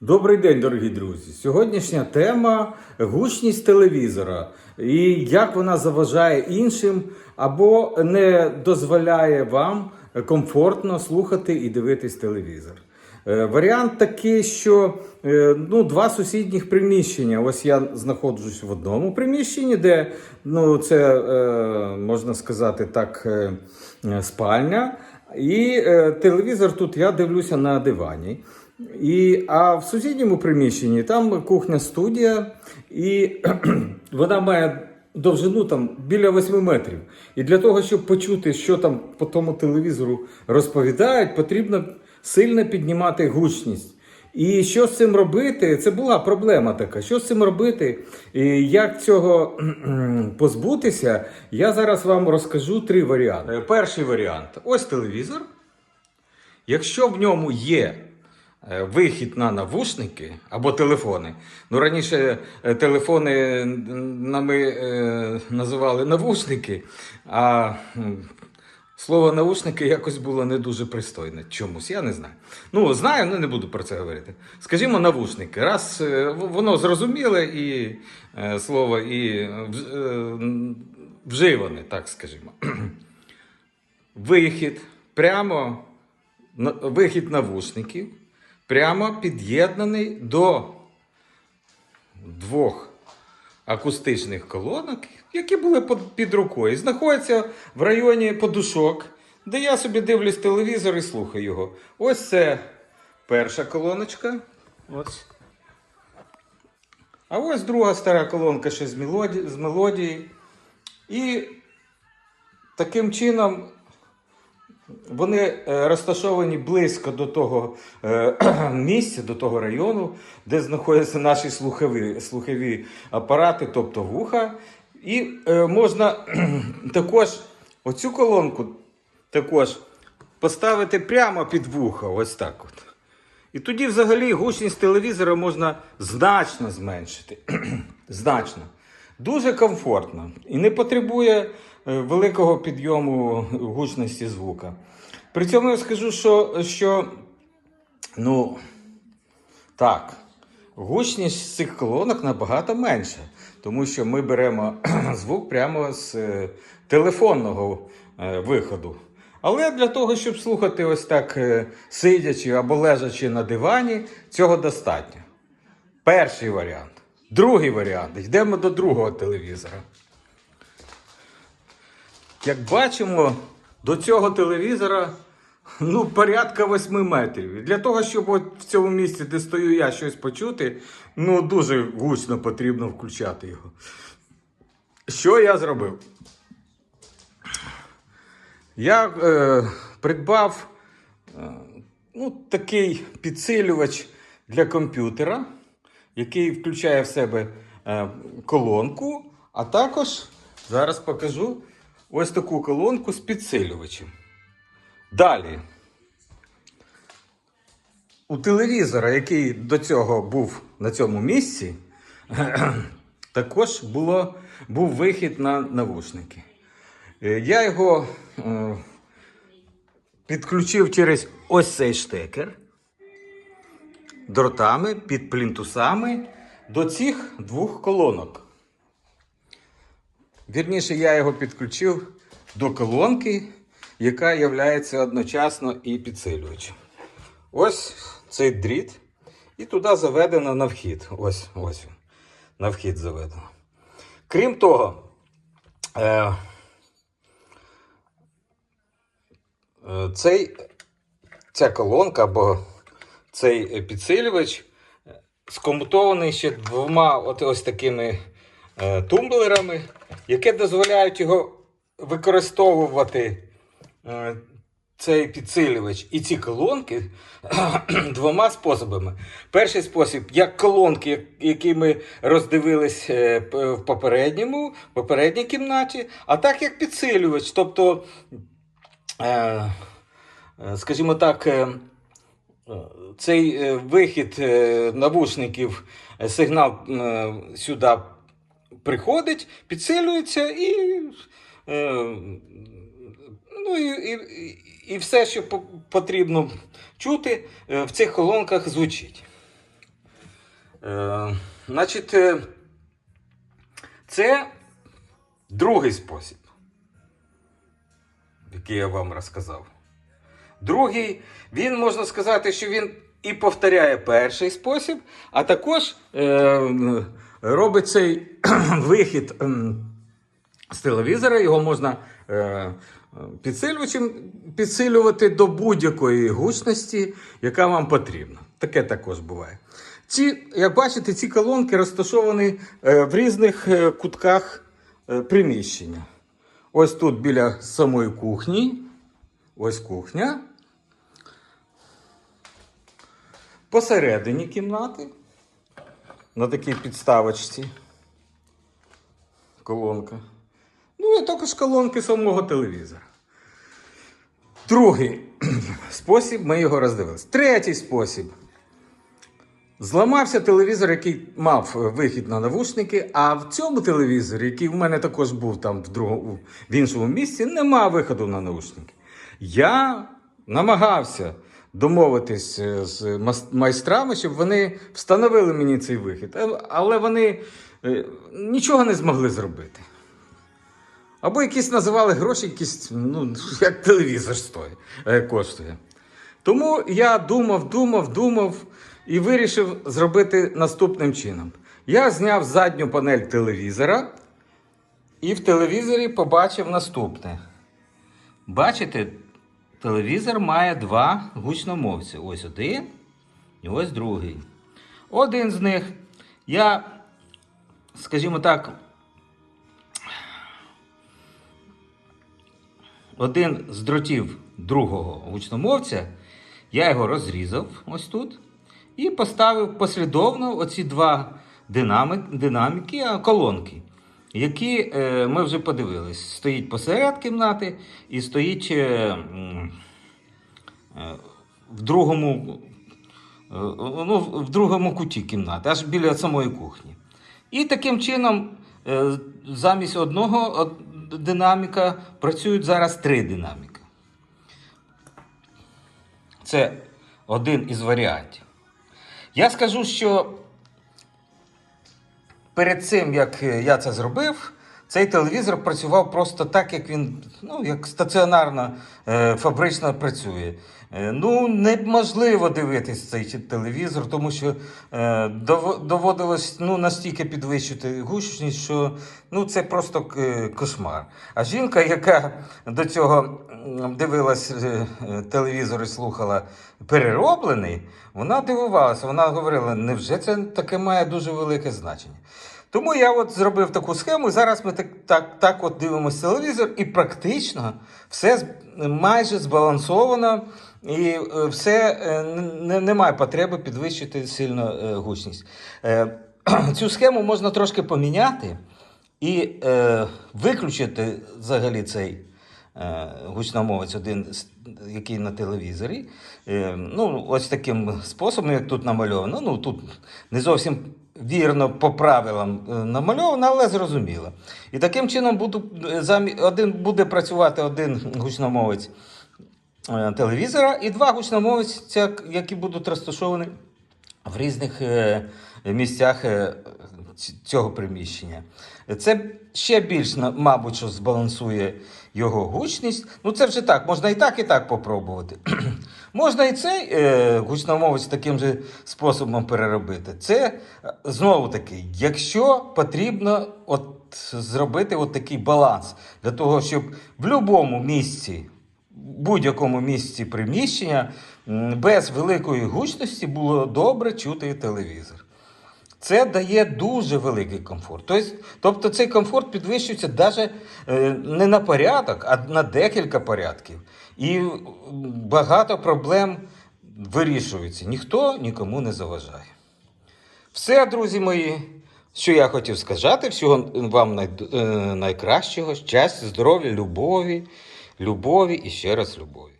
Добрий день, дорогі друзі. Сьогоднішня тема гучність телевізора і як вона заважає іншим або не дозволяє вам комфортно слухати і дивитись телевізор. Е, Варіант такий, що е, ну, два сусідніх приміщення. Ось я знаходжусь в одному приміщенні, де ну, це е, можна сказати так, спальня. І телевізор тут я дивлюся на дивані. І, а в сусідньому приміщенні там кухня студія, і вона має довжину там біля 8 метрів. І для того, щоб почути, що там по тому телевізору розповідають, потрібно сильно піднімати гучність. І що з цим робити? Це була проблема така. Що з цим робити? І як цього позбутися? Я зараз вам розкажу три варіанти. Перший варіант ось телевізор. Якщо в ньому є е, вихід на навушники або телефони, ну раніше е, телефони нами е, називали навушники, а слово навушники якось було не дуже пристойне. Чомусь, я не знаю. Ну, знаю, але не буду про це говорити. Скажімо, навушники. Раз е, воно зрозуміле і е, слово і е, е, вживане, так скажімо. Вихід прямо вихід навушників прямо під'єднаний до двох акустичних колонок, які були під, рукою. Знаходяться в районі подушок, де я собі дивлюсь телевізор і слухаю його. Ось це перша колоночка. Ось. А ось друга стара колонка ще з мелодії. З мелодії. І таким чином вони е, розташовані близько до того е, місця, до того району, де знаходяться наші слухові, слухові апарати, тобто вуха. І е, можна також оцю колонку також поставити прямо під вуха, ось так от. І тоді взагалі гучність телевізора можна значно зменшити. значно. Дуже комфортно і не потребує великого підйому гучності звука. При цьому я скажу, що, що ну, так, гучність цих колонок набагато менша, тому що ми беремо звук прямо з е, телефонного е, виходу. Але для того, щоб слухати ось так е, сидячи або лежачи на дивані, цього достатньо. Перший варіант. Другий варіант. Йдемо до другого телевізора. Як бачимо, до цього телевізора ну, порядка 8 метрів. І для того, щоб от в цьому місці, де стою я, щось почути, ну дуже гучно потрібно включати його. Що я зробив? Я е, придбав е, ну, такий підсилювач для комп'ютера, який включає в себе е, колонку, а також зараз покажу ось таку колонку з підсилювачем. Далі. У телевізора, який до цього був на цьому місці, також було, був вихід на навушники. Е, Я його е, підключив через ось цей штекер дротами під плінтусами до цих двох колонок. Вірніше, я його підключив до колонки, яка є одночасно і підсилювачем. Ось цей дріт, і туди заведено на вхід. Ось, ось. На вхід заведено. Крім того, е, Е, Цей, ця колонка або цей підсилювач скомутований ще двома от ось такими тумблерами, які дозволяють його використовувати е, цей підсилювач і ці колонки двома способами. Перший спосіб, як колонки, які ми роздивились е, в попередньому, в попередній кімнаті, а так як підсилювач. Тобто е, е, скажімо так, е, е, цей е, вихід е, навушників, е, сигнал е, сюди приходить, підсилюється і, е, ну, і, і, і все, що потрібно чути, е, в цих колонках звучить. Е, значить, е, це другий спосіб, який я вам розказав. Другий, він можна сказати, що він і повторяє перший спосіб, а також е, робить цей вихід ем, з телевізора, його можна е, підсилювати до будь-якої гучності, яка вам потрібна. Таке також буває. Ці, як бачите, ці колонки розташовані е, в різних е, кутках приміщення. Ось тут біля самої кухні. Ось кухня. Посередині кімнати. На такій підставочці. Колонка. Ну і також колонки самого телевізора. Другий спосіб, ми його роздивилися. Третій спосіб. Зламався телевізор, який мав е, вихід на навушники, а в цьому телевізорі, який в мене також був там в, другому, в іншому місці, нема виходу на навушники. Я намагався домовитись е, з майстрами, щоб вони встановили мені цей вихід, Е, але вони е, нічого не змогли зробити. Або якісь називали гроші, якісь, ну, як телевізор стоїть, коштує. Тому я думав, думав, думав і вирішив зробити наступним чином. Я зняв задню панель телевізора і в телевізорі побачив наступне. Бачите, телевізор має два гучномовці. Ось один і ось другий. Один з них я, скажімо так, один з дротів другого гучномовця, я його розрізав ось тут і поставив послідовно оці два динаміки, колонки, які е, ми вже подивились. Стоїть посеред кімнати і стоїть е, е, в другому. Ну, в другому куті кімнати, аж біля самої кухні. І таким чином, замість одного динаміка працюють зараз три динаміка. Це один із варіантів. Я скажу, що перед цим, як е, я це зробив, цей телевізор працював просто так, як він, ну, як стаціонарно, е, фабрично працює. Е, ну, неможливо дивитись цей телевізор, тому що е, дов- доводилось ну, настільки підвищити гучність, що ну, це просто е, кошмар. А жінка, яка до цього дивилась е, е, телевізор і слухала перероблений, вона дивувалася, вона говорила, невже це таке має дуже велике значення? Тому я от зробив таку схему, і зараз ми так, так, так от дивимося телевізор, і практично все майже збалансовано, і е, все е, не, немає потреби підвищити сильно е, гучність. Цю схему можна трошки поміняти і виключити взагалі цей гучномовець, один, який на телевізорі. Ну, ось таким способом, як тут намальовано. Ну, тут не зовсім вірно по правилам е, намальовано, але зрозуміло. І таким чином буду, е, один, буде працювати один гучномовець е, телевізора і два гучномовця, які будуть розташовані в різних місцях цього приміщення. Це ще більш, мабуть, збалансує його гучність. Ну, це вже так, можна і так, і так попробувати. можна і цей е, гучномовець таким же способом переробити. Це е, знову таки, якщо потрібно от, зробити от такий баланс для того, щоб в будь-якому місці будь-якому місці приміщення без великої гучності було добре чути телевізор. Це дає дуже великий комфорт. Тобто, цей комфорт підвищується навіть не на порядок, а на декілька порядків. І багато проблем вирішуються. Ніхто нікому не заважає. Все, друзі мої, що я хотів сказати, всього вам е, найкращого, щастя, здоров'я, любові, любові і ще раз любові.